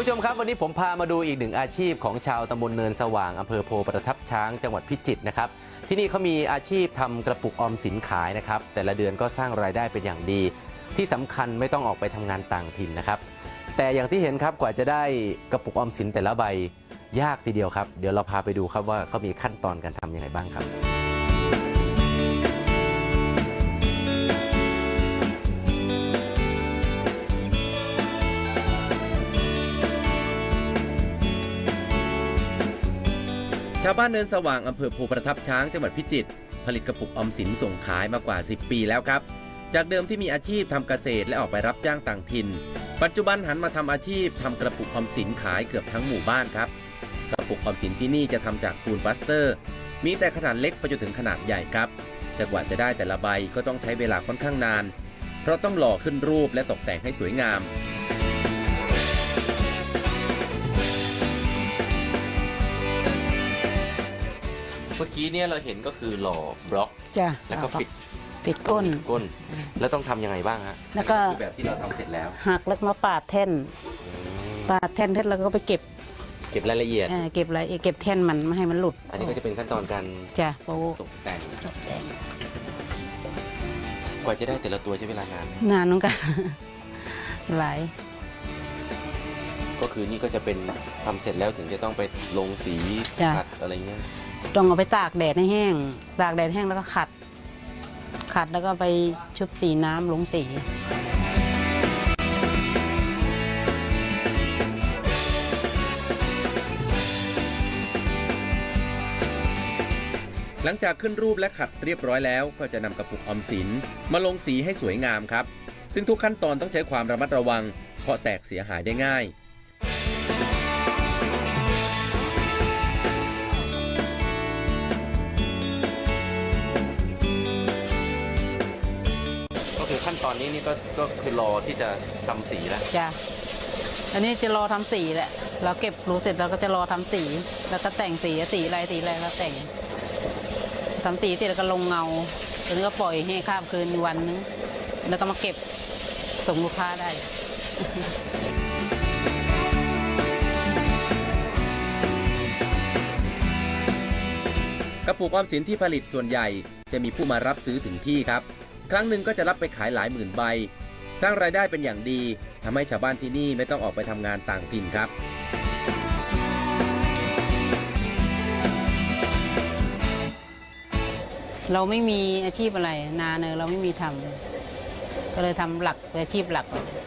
ู้ชมครับวันนี้ผมพามาดูอีกหนึ่งอาชีพของชาวตำบลเนินสว่างอำเภอโพประทับช้างจังหวัดพิจิตรนะครับ ที่นี่เขามีอาชีพทำกระปุกออมสินขายนะครับ แต่ละเดือนก็สร้างรายได้เป็นอย่างดี ที่สำคัญไม่ต้องออกไปทำงานต่างถิ่นนะครับ แต่อย่างที่เห็นครับกว่าจะได้กระปุกออมสินแต่ละใบยากทีเดียวครับ เดี๋ยวเราพาไปดูครับว่าเขามีขั้นตอนการทำยังไงบ้างครับาวบ้านเนินสว่างอำเภอโพประทับช้างจังหวัดพิจิตรผลิตกระปุกออมสินส่งขายมากว่า 10 ปีแล้วครับ จากเดิมที่มีอาชีพทำเกษตรและออกไปรับจ้างต่างถิ่น ปัจจุบันหันมาทำอาชีพทำกระปุกออมสินขายเกือบทั้งหมู่บ้านครับ กระปุกออมสินที่นี่จะทำจากปูนปลาสเตอร์ มีแต่ขนาดเล็กไปจนถึงขนาดใหญ่ครับ แต่กว่าจะได้แต่ละใบก็ต้องใช้เวลาค่อนข้างนาน เพราะต้องหล่อขึ้นรูปและตกแต่งให้สวยงาม เมื่อกี้เนี่ยเราเห็นก็คือหล่อบล็อก จ้ะแล้วก็ปิดปิดก้น ก้น แล้วต้องทำยังไงบ้างฮะแล้วก็ อันนี้คือแบบที่เราทำเสร็จแล้วหักแล้วก็มาปาดแท่น อืมปาดแท่นเสร็จแล้วก็ไปเก็บเก็บรายละเอียด เอ่อเก็บอะไรเก็บแท่นมันไม่ให้มันหลุดอันนี้ก็จะเป็นขั้นตอนการจ้ะโป๊ะตกแต่งตกแต่งกว่าจะได้แต่ละตัวใช้เวลานานนานเหมือนกัน หลายก็คือนี่ก็จะเป็นทำเสร็จแล้วถึงจะต้องไปลงสีจ้ะขัดอะไรเงี้ย ต้องเอาไปตากแดดให้แห้ง ตากแดดแห้งแล้วก็ขัด ขัดแล้วก็ไปชุบสีน้ำลงสี หลังจากขึ้นรูปและขัดเรียบร้อยแล้ว ก็จะนำกระปุกออมสินมาลงสีให้สวยงามครับ ซึ่งทุกขั้นตอนต้องใช้ความระมัดระวัง เพราะแตกเสียหายได้ง่าย อขั้นตอนนี้นี่ก็ก็คือรอที่จะทำสีแล้วจ้ะอันนี้จะรอทำสีแหละ เราเก็บรูเสร็จเราก็จะรอทำสี แล้วก็แต่งสีสีอะไรสีอะไรแล้วแต่งทำสีเสร็จแล้วก็ลงเงาแล้วก็ปล่อยให้ข้ามคืนวันนึงแล้วก็มาเก็บส่งลูกค้าได้ กระปุกออมสินที่ผลิตส่วนใหญ่จะมีผู้มารับซื้อถึงที่ครับ ครั้งหนึ่งก็จะรับไปขายหลายหมื่นใบ สร้างรายได้เป็นอย่างดีทำให้ชาวบ้านที่นี่ไม่ต้องออกไปทำงานต่างถิ่นครับเราไม่มีอาชีพอะไร นาเนอเราไม่มีทำก็เลยทำหลักอาชีพหลักเลย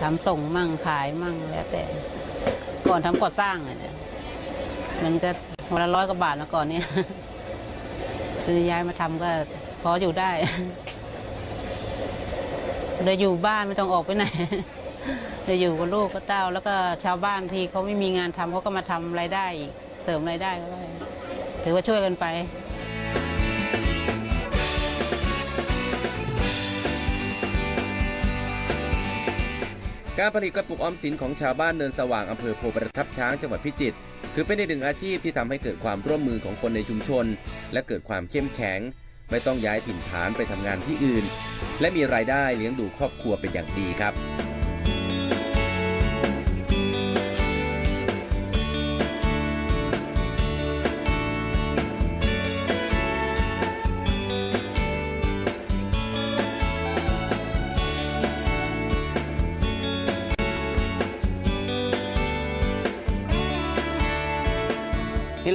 ทำส่งมั่งขายมั่งแล้วแต่ ก่อนทำก่อสร้างอะเนี่ยมันก็วันละร้อยกว่าบาทนะก่อนเนี่ยซื้อย้ายมาทำก็ ออยู่ได้เลยอยู่บ้านไม่ต้องออกไปไหนเลยอยู่กับลูกกับเต้า แล้วก็ชาวบ้านที่เขาไม่มีงานทำเขาก็มาทำรายได้อีกเสริมรายได้ก็ได้ถือว่าช่วยกันไปการผลิตกระปุกออมสินของชาวบ้านเนินสว่างอำเภอโพประทับช้างจังหวัดพิจิตรถือเป็นอีกหนึ่งอาชีพที่ทำให้เกิดความร่วมมือของคนในชุมชน และเกิดความเข้มแข็ง ไม่ต้องย้ายถิ่นฐานไปทำงานที่อื่น และมีรายได้เลี้ยงดูครอบครัวเป็นอย่างดีครับ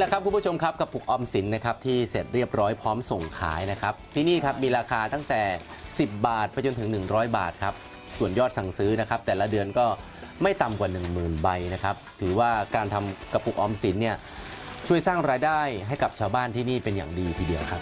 แหละครับคุณผู้ชมครับกระปุกออมสินนะครับที่เสร็จเรียบร้อยพร้อมส่งขายนะครับที่นี่ครับมีราคาตั้งแต่ 10 บาทไปจนถึง 100 บาทครับส่วนยอดสั่งซื้อนะครับแต่ละเดือนก็ไม่ต่ำกว่า 10,000 ใบนะครับถือว่าการทำกระปุกออมสินเนี่ยช่วยสร้างรายได้ให้กับชาวบ้านที่นี่เป็นอย่างดีทีเดียวครับ